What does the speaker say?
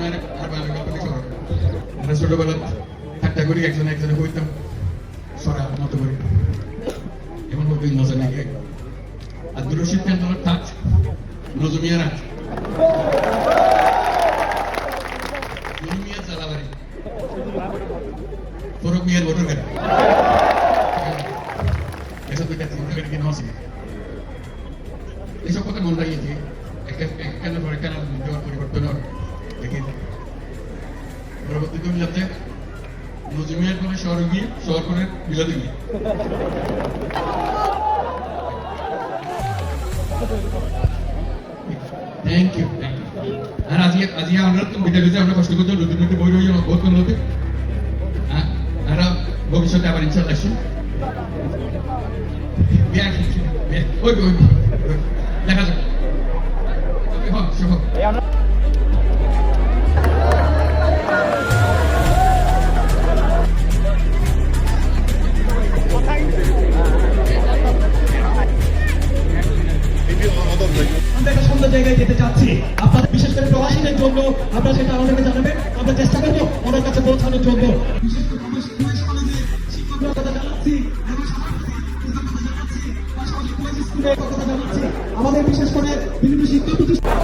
মানে আর বাংলা গল্প লিখতে হবে আমরা ছোটবেলা ঠাট্টা করি একজনে একজনে হইতাম সরা মতো করি এমন হতেই মজা লাগে আর দুরশিদ খান তোমার টাচ নজমিয়া রাখ Puro miel, puro gan. Eso te casi no que no así. Eso fue que no la hice. Es que es que no fue que no yo por por no. দেখি পরবর্তী তুমি যাতে নজমিয়ার করে শহর গিয়ে, শহর করে বিলাতে গিয়ে ইউ আর আজকে আজকে আমরা তো রয়ে বহুত কোন লোকে হ্যাঁ আর ভবিষ্যতে আবার ইনশাল্লাহ খেয়েছি ওই ওই দেখা যাক। শুভ। আমরা একটা সুন্দর জায়গায় যেতে চাচ্ছি। আপনারা বিশেষ করে প্রবাসীদের জন্য আপনারা সেটা আমাদেরকে জানাবেন। আমরা চেষ্টা করব ওনার কাছে পৌঁছানোর জন্য। বিশেষ করে কথা জানাচ্ছি। আমাদের বিশেষ করে বিভিন্ন শিক্ষা প্রতিষ্ঠান